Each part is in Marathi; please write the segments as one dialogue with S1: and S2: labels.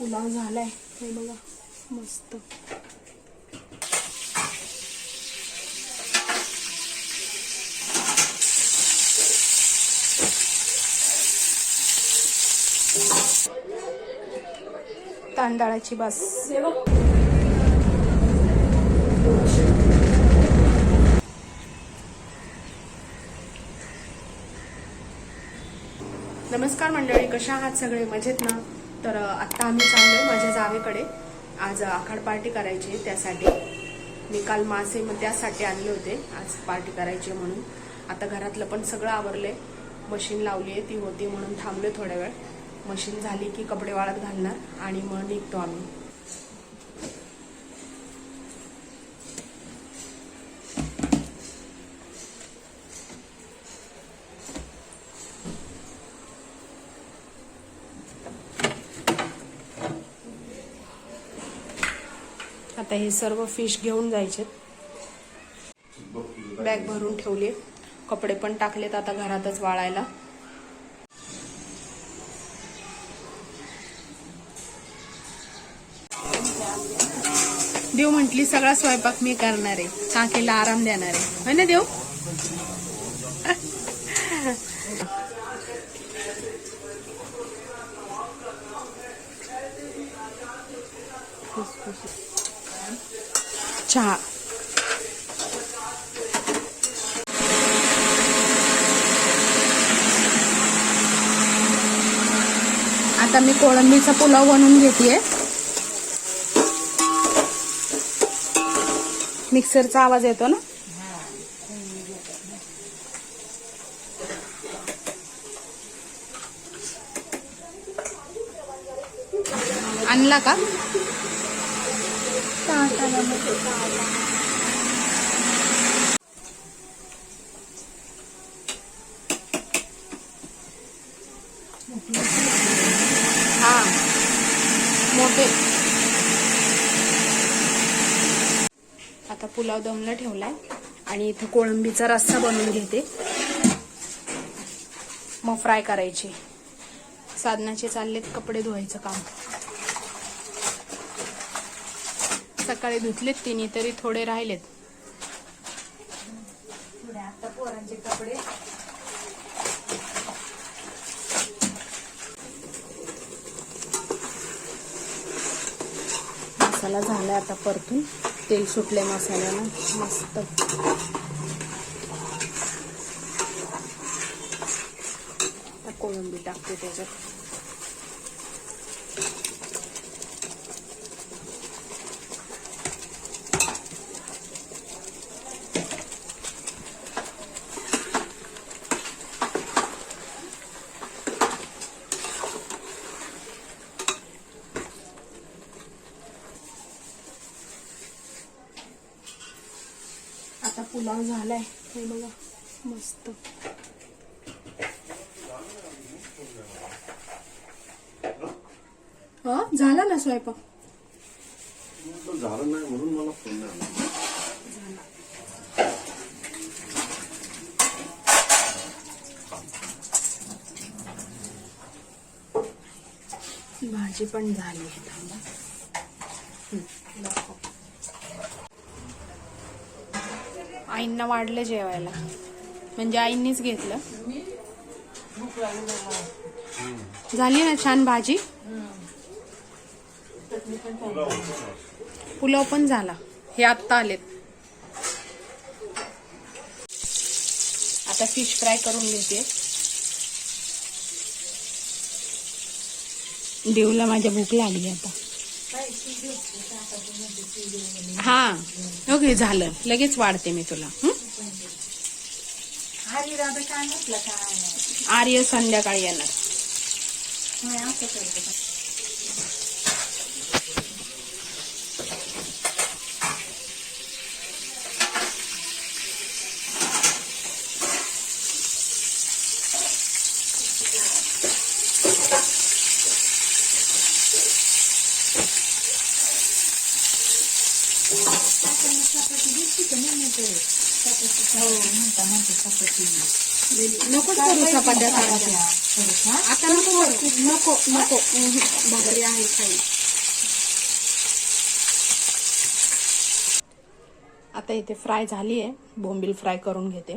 S1: पुलाव झालाय. हे बघा मस्त. तांदळाची बस. नमस्कार मंडळी कशा आहात सगळे? मजेत ना? तर आत्ता आम्ही चाललोय माझ्या जावेकडे. आज आखाड पार्टी करायची आहे त्यासाठी. मी काल मासे मग त्यासाठी आणले होते. आज पार्टी करायची आहे म्हणून. आता घरातलं पण सगळं आवरलंय. मशीन लावली आहे ती होती म्हणून थांबले थोड्या वेळ. मशीन झाली की कपडे वाळत घालणार आणि मग निघतो आम्ही. आता हे सर्व फिश घेऊन जायचे बॅग भरून ठेवली. कपडे पण टाकलेत आता घरातच वाळायला. देव म्हटली सगळा स्वयंपाक मी करणार आहे. काकीला आराम देणार आहे. होय ना देव? चहा. आता मी कोळंबीचा पुलाव बनवून घेतेय. मिक्सरचा आवाज येतो ना? आणला का? हा. मोठे. आता पुलाव दमला ठेवलाय आणि इथं कोळंबीचा रस्सा बनवून घेते. मग फ्राय करायची. साधनाचे चाललेत कपडे धुवायचं काम. सकाळी धुतलेत तिन्ही तरी थोडे राहिलेत.
S2: आता पोरांचे कपडे.
S1: मसाला झाला आता परतून. तेल सुटले मसाल्यानं. मस्त. कोळंबी टाकते त्याच्यात आता पुलाव झालाय. हे बघा मस्त. हा? झाला ना स्वयंपाक?
S3: तो झालं नाही म्हणून मला फोन नाही.
S1: भाजी पण झाली आहे. थांबा. हं, दाखव. आईंना वाढलं जेवायला. म्हणजे आईंनीच घेतलं. झाली ना छान भाजी? पुलाव पण झाला. हे आत्ता आलेत. आता फिश फ्राय करून घेते. देऊला माझ्या भूक लागली आता. हा. ओके झालं. लगेच वाढते मी तुला. आर्य संध्याकाळी येणार
S2: होय, असं करतो चपाती दिसते का नाही म्हणते चपाती म्हणता म्हणते चपाती.
S1: नको करू चपात्या आता नको. नको नको. भाकरी आहे खाई. आता इथे फ्राय झाली आहे. बोंबील फ्राय करून घेते.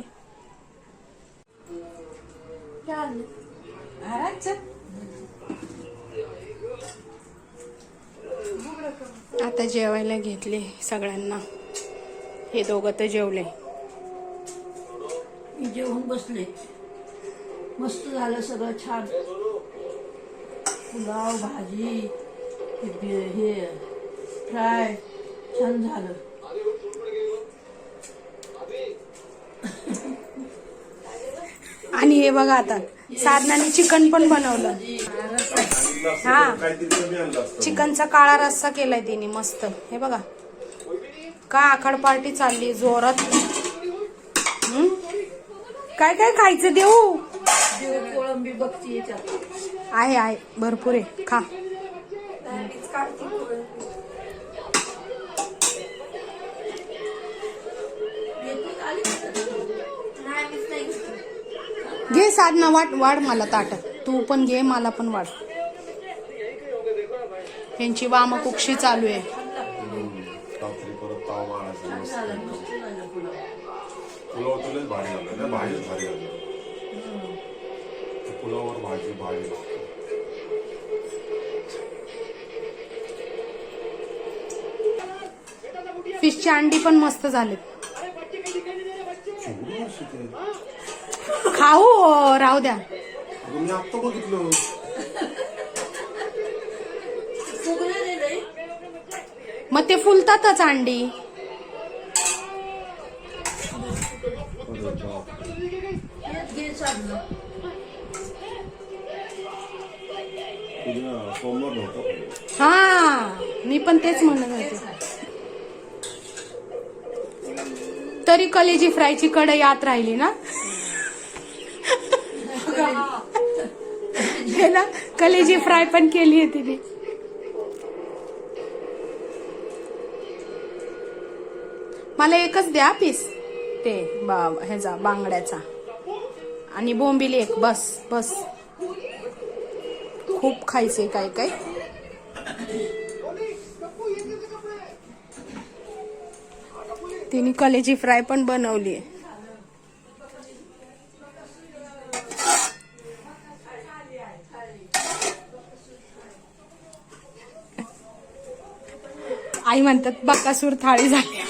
S1: आता जेवायला घेतले सगळ्यांना. हे दोघं तर जेवले.
S4: जेवून बसले. मस्त झालं सगळं छान. पुलाव भाजी हे फ्राय छान झालं.
S1: आणि हे बघा आता साधनाने चिकन पण बनवलं. हा चिकनचा काळा रस्सा केलाय तिने मस्त. हे बघा. काय आखाड पार्टी चालली जोरात. काय काय खायचं देऊ?
S4: कोळंबी बघची
S1: आहे आहे. भरपूर आहे. खा. घे साधना वाट वाढ मला ताट. तू पण घे मला पण वाढ. यांची वामकुक्षी चालू आहे.
S3: ताव मारायचा मस्त.
S4: पुलाव
S3: लयच भारी झालं. ना भाजीच भारी झाली. पुलावावर भाजी भारी लागते.
S1: फिशची अंडी पण मस्त झाले. खाऊ अं, राहू द्या.
S3: अगं मी आत्ता बघितलं.
S1: मग ते फुलतातच अंडी.
S3: तुझ्या सोमवार नव्हता.
S1: हा मी पण तेच म्हणत होते. तरी कलेजी फ्रायची कढई आत राहिली ना? हे ना कलेजी फ्राय पण केली आहे तिने. मला एकच द्या पीस ते बा ह्याचा बांगड्याचा. आणि बोंबिल एक बस बस. खूप खायचे काय काय? तिने कलेची फ्राय पण बनवली आई म्हणतात बकासूर थाळी झाली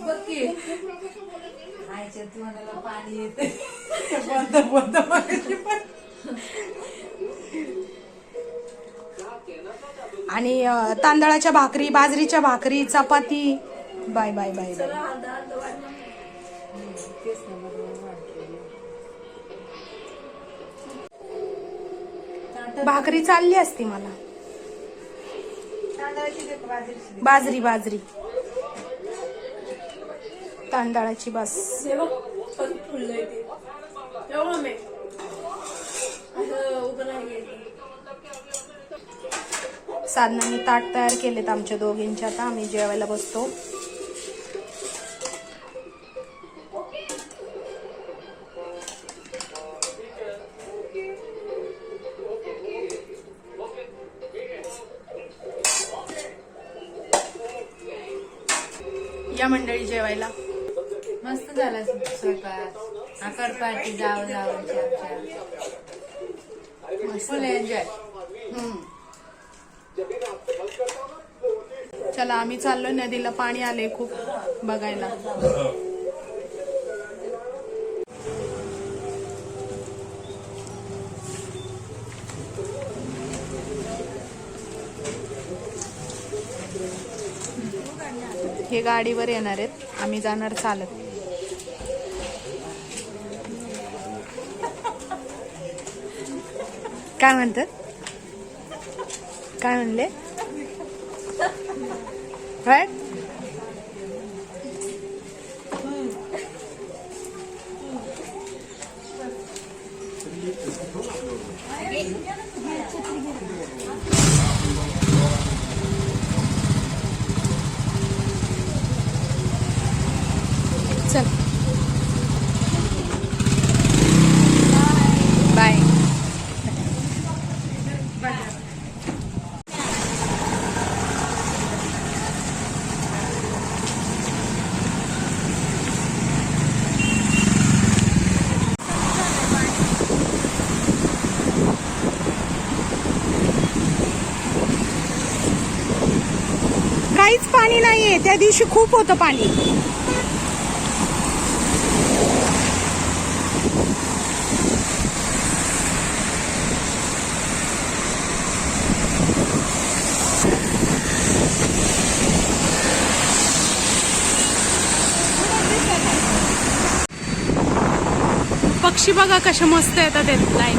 S4: बघ की
S2: आईच्या तोंडाला पाणी येते
S1: आणि अं, तांदळाच्या भाकरी बाजरीच्या भाकरी चपाती. Bye bye bye bye. भाकरी चालली असती मला.
S2: तांदळाची दे बाजरीची
S1: बाजरी बाजरी उभं राहिले साधनाने ताट तयार केलेत आमच्या दोघींच्या आता आम्ही जेवायला बसतो.
S2: फुल एन्जॉय
S1: चला आम्ही चाललो नदीला पाणी आले खूप बघायला. हे गाडीवर येणार आहेत. आम्ही जाणार चालत. काय म्हणतात? काय म्हणले? राईट चल काहीच पाणी नाहीये त्या दिवशी खूप होतं पाणी. पक्षी बघा कशा मस्त येतात लाईन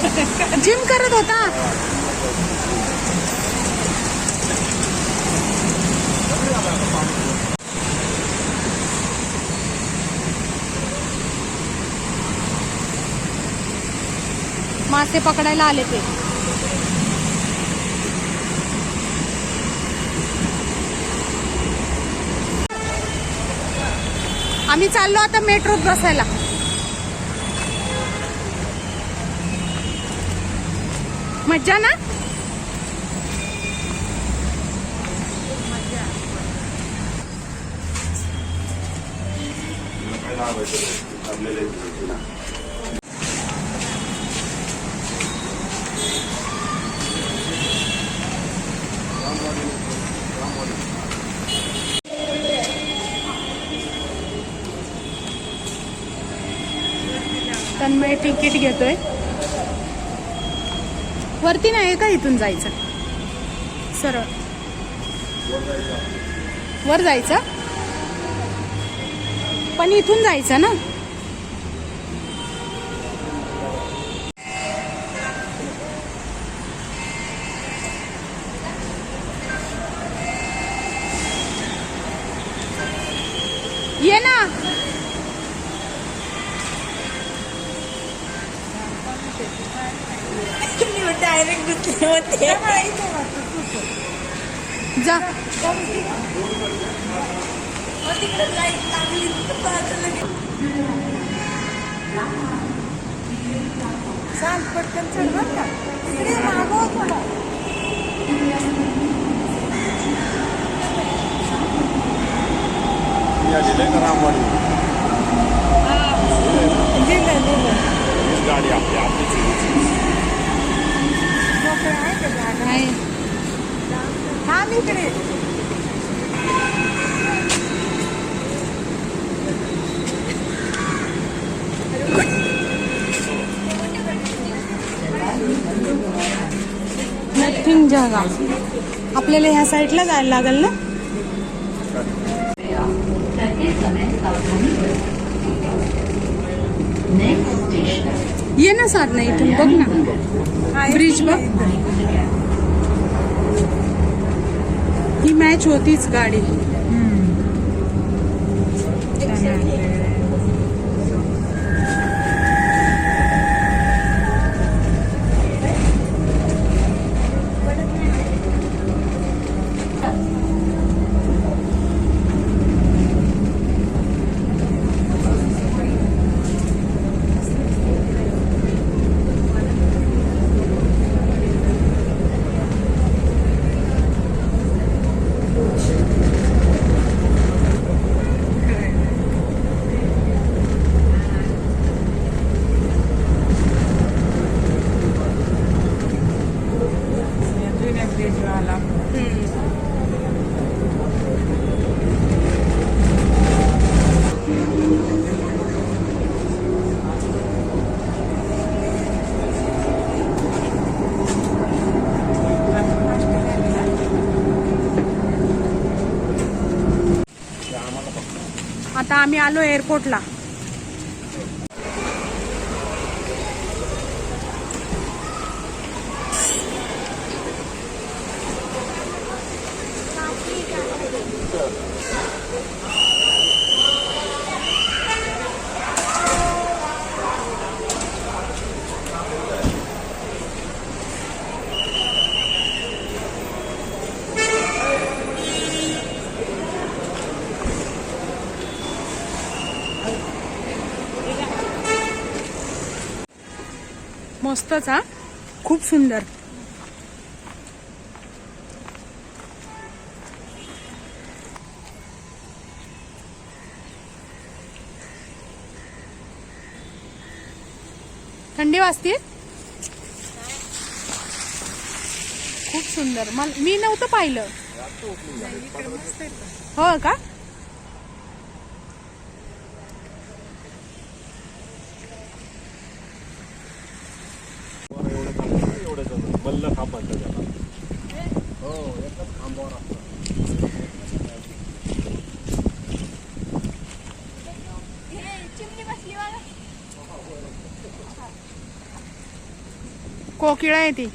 S1: कुठे जिम करत होता. मासे पकडायला आले ते. आम्ही चाललो आता मेट्रोत बसायला. मज्जा ना? तन्मय तिकीट घेतोय. वरती नाही का इथून जायचं? सरळ वर जायचं? पण इथून जायचं ना?
S4: चाल पटकन चढ बरं का. इकडे मागव थोडा. दिलं दिलं
S3: गाडी आपली आहे.
S4: का जागा?
S1: नाही.
S4: थांब इकडे.
S1: जागा. आपल्याला ह्या साईडला जायला लागेल ना? ये ना साधना इथून बघ ना. ब्रिज बघ. ही मॅच होतीच गाडी
S4: जुन्या ब्रिजवाला
S1: आता आम्ही आलो एअरपोर्टला. मस्तच हा? खूप सुंदर. थंडी वाजते खूप सुंदर. मला मी नव्हतं पाहिलं. हो का
S3: एवढं मल्ल खांब म्हणतात त्याला हो एकच खांबावर असतं
S1: कोकिळा आहे ती.